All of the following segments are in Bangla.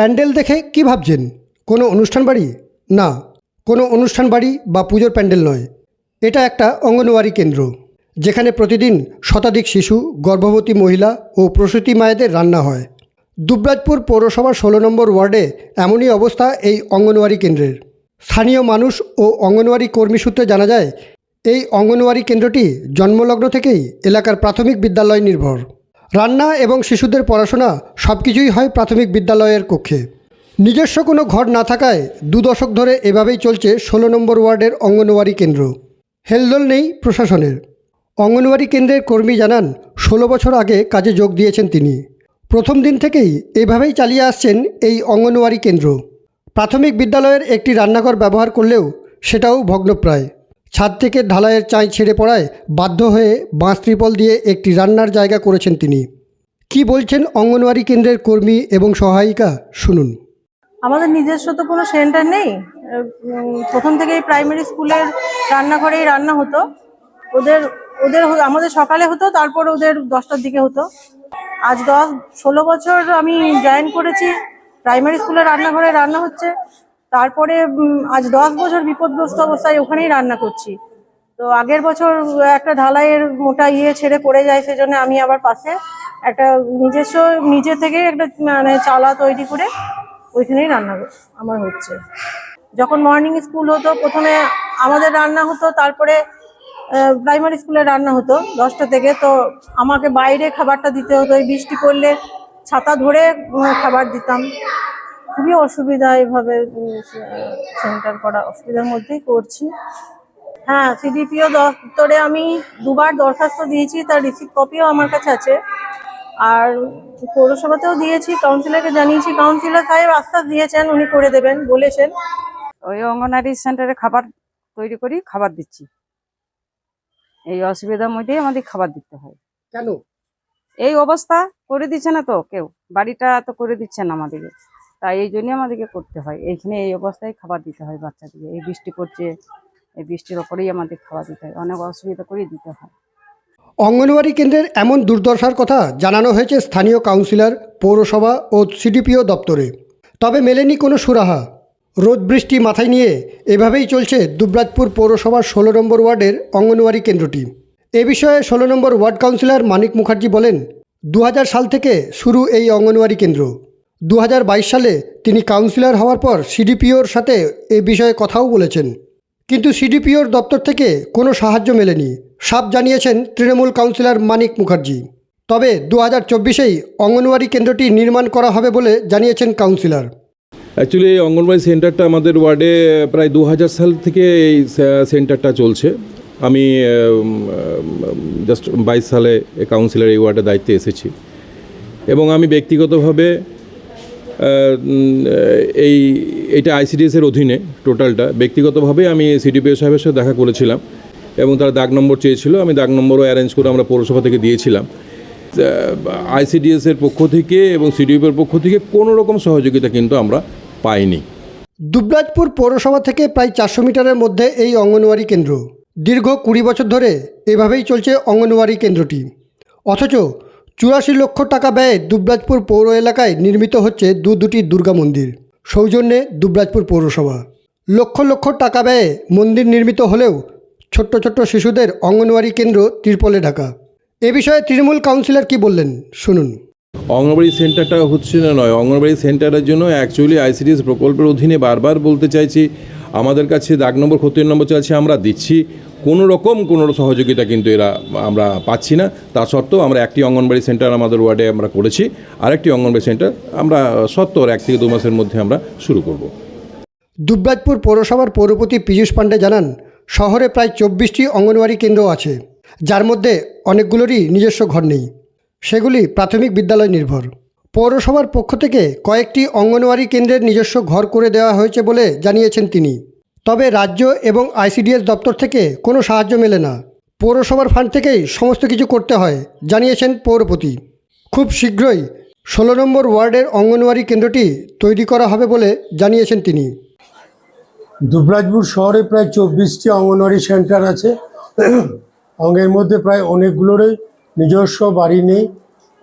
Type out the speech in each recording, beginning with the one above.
প্যান্ডেল দেখে কি ভাবছেন? কোনো অনুষ্ঠান বাড়ি? না, কোনো অনুষ্ঠান বাড়ি বা পুজোর প্যান্ডেল নয়। এটা একটা অঙ্গনওয়াড়ি কেন্দ্র, যেখানে প্রতিদিন শতাধিক শিশু, গর্ভবতী মহিলা ও প্রসূতি মায়েদের রান্না হয়। দুবরাজপুর পৌরসভার ষোলো নম্বর ওয়ার্ডে এমনই অবস্থা এই অঙ্গনওয়াড়ি কেন্দ্রের। স্থানীয় মানুষ ও অঙ্গনওয়াড়ি কর্মী সূত্রে জানা যায়, এই অঙ্গনওয়াড়ি কেন্দ্রটি জন্মলগ্ন থেকেই এলাকার প্রাথমিক বিদ্যালয় নির্ভর। রান্না এবং শিশুদের পড়াশোনা সব কিছুই হয় প্রাথমিক বিদ্যালয়ের কক্ষে। নিজস্ব কোনো ঘর না থাকায় দু দশক ধরে এভাবেই চলছে ষোলো নম্বর ওয়ার্ডের অঙ্গনওয়াড়ি কেন্দ্র। হেলদোল নেই প্রশাসনের। অঙ্গনওয়াড়ি কেন্দ্রের কর্মী জানান, ষোলো বছর আগে কাজে যোগ দিয়েছেন তিনি। প্রথম দিন থেকেই এভাবেই চালিয়ে আসছেন এই অঙ্গনওয়াড়ি কেন্দ্র। প্রাথমিক বিদ্যালয়ের একটি রান্নাঘর ব্যবহার করলেও সেটাও ভগ্নপ্রায়। ছাদ থেকে ঢালাইয়ের চাই ছেড়ে পড়ায় বাধ্য হয়ে বাঁশ ত্রিপল দিয়ে একটি রান্নার জায়গা করেছেন তিনি। কি বলছেন অঙ্গনওয়াড়ি কেন্দ্রের কর্মী এবং সহায়িকা? শুনুন। আমাদের নিজস্ব তো কোনো সেন্টার নেই। প্রথম থেকেই প্রাইমারি স্কুলের রান্নাঘরেই রান্না হতো। ওদের ওদের আমাদের সকালে হতো, তারপর ওদের দশটার দিকে হতো। আজ দশ, ষোলো বছর আমি জয়েন করেছি। প্রাইমারি স্কুলের রান্নাঘরে রান্না হচ্ছে। তারপরে আজ দশ বছর বিপদগ্রস্ত অবস্থায় ওখানেই রান্না করছি। তো আগের বছর একটা ঢালাইয়ের মোটা ইয়ে ছেড়ে পড়ে যায়, সেজন্য আমি আবার পাশে একটা নিজস্ব, নিজে থেকে একটা মানে চালা তৈরি করে ওইখানেই রান্না আমার হচ্ছে। যখন মর্নিং স্কুল হতো, প্রথমে আমাদের রান্না হতো, তারপরে প্রাইমারি স্কুলে রান্না হতো, দশটা থেকে। তো আমাকে বাইরে খাবারটা দিতে হতো বৃষ্টি পড়লে ছাতা ধরে খাবার দিতাম। খুবই অসুবিধা এভাবে সেন্টার করা অসুবিধার মধ্যেই করছি। হ্যাঁ সিডিপিও দপ্তরে আমি দুবার দরখাস্ত দিয়েছি তার রিসিভ কপিও আমার কাছে আছে। আর পৌরসভাতেও দিয়েছি কাউন্সিলরকে জানিয়েছি কাউন্সিলর সাহেব আশ্বাস দিয়েছেন উনি করে দেবেন বলেছেন। ওই অঙ্গনারী সেন্টারে খাবার তৈরি করি খাবার দিচ্ছি। এই অসুবিধার মধ্যেই আমাদের খাবার দিতে হয়। কেন? এই অবস্থা করে দিচ্ছে না তো কেউ বাড়িটা তো করে দিচ্ছে না আমাদেরকে। তাই এই জন্যই আমাদেরকে করতে হয়। এইখানে এই অবস্থায় খাবার দিতে হয় বাচ্চাদেরকে। এই বৃষ্টি পড়ছে, এই বৃষ্টির ওপরেই আমাদের খাবার দিতে হয়। অনেক অসুবিধা করেই দিতে হয়। অঙ্গনওয়াড়ি কেন্দ্রের এমন দুর্দশার কথা জানানো হয়েছে স্থানীয় কাউন্সিলর, পৌরসভা ও সিডিপিও দপ্তরে। তবে মেলেনি কোনো সুরাহা। রোদ বৃষ্টি মাথায় নিয়ে এভাবেই চলছে দুবরাজপুর পৌরসভার ষোলো নম্বর ওয়ার্ডের অঙ্গনওয়াড়ি কেন্দ্রটি। এ বিষয়ে ষোলো number ward councillor Manik Mukherjee বলেন দু হাজার সাল থেকে শুরু এই অঙ্গনওয়াড়ি কেন্দ্র। দু হাজার বাইশ সালে তিনি কাউন্সিলর হওয়ার পর সিডিপিওর সাথে এ বিষয়ে কথাও বলেছেন। কিন্তু সিডিপিওর দপ্তর থেকে কোনো সাহায্য মেলেনি। সাপ জানিয়েছেন তৃণমূল কাউন্সিলর মানিক মুখার্জি। তবে দু হাজার চব্বিশেই অঙ্গনওয়াড়ি কেন্দ্রটি নির্মাণ করা হবে বলে জানিয়েছেন কাউন্সিলর। অ্যাকচুয়ালি এই অঙ্গনবাড়ি সেন্টারটা আমাদের ওয়ার্ডে প্রায় দু হাজার সাল থেকে এই সেন্টারটা চলছে। আমি জাস্ট বাইশ সালে কাউন্সিলর এই ওয়ার্ডে দায়িত্বে এসেছি। এবং আমি ব্যক্তিগতভাবে এই, এটা আইসিডিএসের অধীনে টোটালটা ব্যক্তিগতভাবে আমি সিডিপিও সাহেবের সাথে দেখা করেছিলাম এবং তারা দাগ নম্বর চেয়েছিল। আমি দাগ নম্বরও অ্যারেঞ্জ করে আমরা পৌরসভা থেকে দিয়েছিলাম। আইসিডিএসের পক্ষ থেকে এবং সিডিপিওর পক্ষ থেকে কোনো রকম সহযোগিতা কিন্তু আমরা পাইনি। দুবরাজপুর পৌরসভা থেকে প্রায় চারশো মিটারের মধ্যে এই অঙ্গনওয়াড়ি কেন্দ্র। দীর্ঘ কুড়ি বছর ধরে এভাবেই চলছে অঙ্গনওয়াড়ি কেন্দ্রটি। অথচ চুরাশি লক্ষ টাকা ব্যয়ে দুবরাজপুর পৌর এলাকায় নির্মিত হচ্ছে দু দুটি দুর্গা মন্দির। সৌজন্যে দুবরাজপুর পৌরসভা। লক্ষ লক্ষ টাকা ব্যয়ে মন্দির নির্মিত হলেও ছোট্ট ছোট্ট শিশুদের অঙ্গনওয়াড়ি কেন্দ্র ত্রিপলে ঢাকা। এ বিষয়ে তৃণমূল কাউন্সিলর কি বললেন, শুনুন। অঙ্গনবাড়ি সেন্টারটা হচ্ছে না নয় অঙ্গনবাড়ি সেন্টারের জন্য অ্যাকচুয়ালি আইসিডিএস প্রকল্পের অধীনে বারবার বলতে চাইছি, আমাদের কাছে দাগ নম্বর খতিয়ান নম্বর চাইছে আমরা দিচ্ছি। কোনো রকম কোনো সহযোগিতা কিন্তু এরা, আমরা পাচ্ছি না। তা সত্ত্বেও আমরা একটি অঙ্গনবাড়ি সেন্টার আমাদের ওয়ার্ডে আমরা করেছি। আরেকটি অঙ্গনবাড়ি সেন্টার আমরা সত্তর এক থেকে দু মাসের মধ্যে আমরা শুরু করব। দুবরাজপুর পৌরসভার পৌরপতি পীযূষ পাণ্ডে জানান, শহরে প্রায় চব্বিশটি অঙ্গনওয়াড়ি কেন্দ্র আছে, যার মধ্যে অনেকগুলোরই নিজস্ব ঘর নেই। সেগুলি প্রাথমিক বিদ্যালয় নির্ভর। পৌরসভার পক্ষ থেকে কয়েকটি অঙ্গনওয়াড়ি কেন্দ্রের নিজস্ব ঘর করে দেওয়া হয়েছে বলে জানিয়েছেন তিনি। তবে রাজ্য এবং আইসিডিএস দপ্তর থেকে কোনো সাহায্য মেলে না। পৌরসভার ফান্ড থেকেই সমস্ত কিছু করতে হয়, জানিয়েছেন পৌরপতি। খুব শীঘ্রই ষোলো নম্বর ওয়ার্ডের অঙ্গনওয়াড়ি কেন্দ্রটি তৈরি করা হবে বলে জানিয়েছেন তিনি। দুবরাজপুর শহরে প্রায় চব্বিশটি অঙ্গনওয়াড়ি সেন্টার আছে। অঙ্গের মধ্যে প্রায় অনেকগুলোরই নিজস্ব বাড়ি নেই।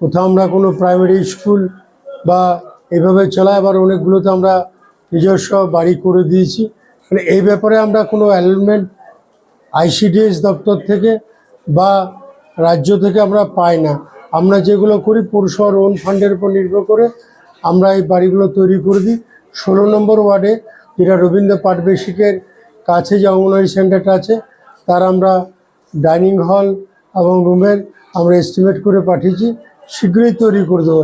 কোথাও আমরা কোনো প্রাইমারি স্কুল বা এভাবে চলায় আবার অনেকগুলোতে আমরা নিজস্ব বাড়ি করে দিয়েছি। মানে এই ব্যাপারে আমরা কোনো অ্যালমেন্ট আইসিডিএস দপ্তর থেকে বা রাজ্য থেকে আমরা পাই না। আমরা যেগুলো করি পৌরসভার ওন ফান্ডের উপর নির্ভর করে আমরা এই বাড়িগুলো তৈরি করে দিই। ষোলো নম্বর ওয়ার্ডে যেটা রবীন্দ্র পাটবেশিকের কাছে যে অঙ্গনওয়াড়ি সেন্টারটা আছে, তার আমরা ডাইনিং হল এবং রুমের আমরা এস্টিমেট করে পাঠিয়েছি, শীঘ্রই তৈরি করে দেবো।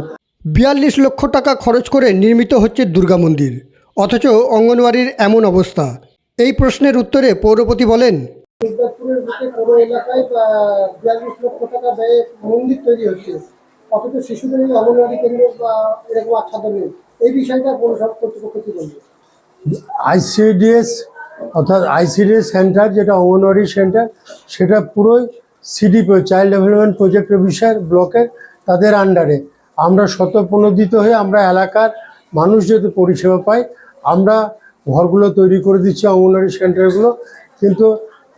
বিয়াল্লিশ লক্ষ টাকা খরচ করে নির্মিত হচ্ছে দুর্গা মন্দির। অথচ অঙ্গনওয়াড়ির এমন অবস্থা। এই প্রশ্নের উত্তরে পৌরপতি বলেন দুর্গাপুরের বুকে কোনো এলাকায় বিয়াল্লিশ লক্ষ টাকা ব্যয়ে মন্দির তৈরি হচ্ছে। অথচ শিশুদের এই অঙ্গনওয়াড়ি কেন্দ্র বা এরকম আচ্ছাদন নেই। এই বিষয়টা পৌরসভা কর্তৃপক্ষ কি বলবে? আইসিডিএস অর্থাৎ আইসিডিএস সেন্টার যেটা অঙ্গনওয়াড়ি সেন্টার সেটা পুরোই CDP child development project officer ব্লকের তাদের আন্ডারে আমরা শতপ্রণোদিত হয়ে আমরা এলাকার মানুষ যেহেতু পরিষেবা পাই আমরা ঘরগুলো তৈরি করে দিচ্ছি, অঙ্গনওয়াড়ি সেন্টারগুলো। কিন্তু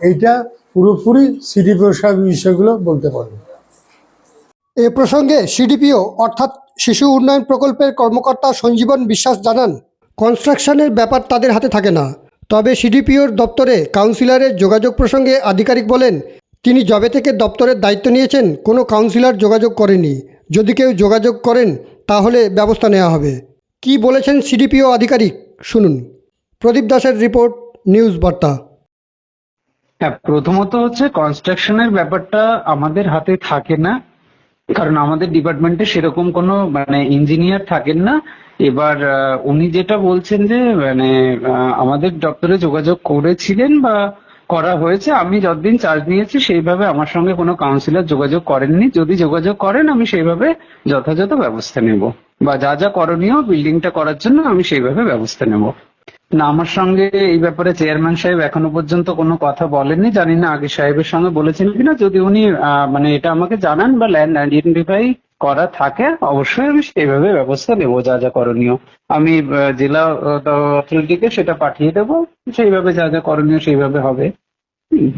এইটা পুরোপুরি সিডিপিও সাহেব বিষয়গুলো বলতে পারবে এ প্রসঙ্গে সিডিপিও, অর্থাৎ শিশু উন্নয়ন প্রকল্পের কর্মকর্তা সঞ্জীবন বিশ্বাস জানান, কনস্ট্রাকশনের ব্যাপার তাদের হাতে থাকে না। তবে সিডিপিওর দপ্তরে কাউন্সিলরের যোগাযোগ প্রসঙ্গে আধিকারিক বলেন, তিনি জবে থেকে দপ্তরের দায়িত্ব নিয়েছেন, কোনো কাউন্সিলর যোগাযোগ করেনি। যদি কেউ যোগাযোগ করেন, তাহলে ব্যবস্থা নেওয়া হবে। কি বলেছেন সিডিপিও আধিকারিক? শুনুন। প্রদীপ দাসের রিপোর্ট, নিউজ বার্তা। হ্যাঁ প্রথমত হচ্ছে কনস্ট্রাকশনের ব্যাপারটা আমাদের হাতে থাকে না, কারণ আমাদের ডিপার্টমেন্টে সেরকম কোনো মানে ইঞ্জিনিয়ার থাকেন না। এবার উনি যেটা বলছেন যে মানে আমাদের দপ্তরে যোগাযোগ করেছিলেন বা করা হয়েছে, আমি যতদিন চার্জ নিয়েছি সেইভাবে আমার সঙ্গে কোনো কাউন্সিলর যোগাযোগ করেননি। যদি যোগাযোগ করেন, আমি সেইভাবে যথাযথ ব্যবস্থা নেব। বা যা যা করণীয় বিল্ডিংটা করার জন্য আমি সেইভাবে ব্যবস্থা নেব। না, আমার সঙ্গে এই ব্যাপারে চেয়ারম্যান সাহেব এখনও পর্যন্ত কোনো কথা বলেননি। জানি না আগে সাহেবের সঙ্গে বলেছেন কিনা। যদি উনি মানে এটা আমাকে জানান বা ল্যান্ড আইডেন্টিফাই করা থাকে, অবশ্যই আমি সেইভাবে ব্যবস্থা নেব, যা যা করণীয় আমি জেলা অথরিটিকে সেটা পাঠিয়ে দেবো, সেইভাবে যা যা করণীয় সেইভাবে হবে হুম।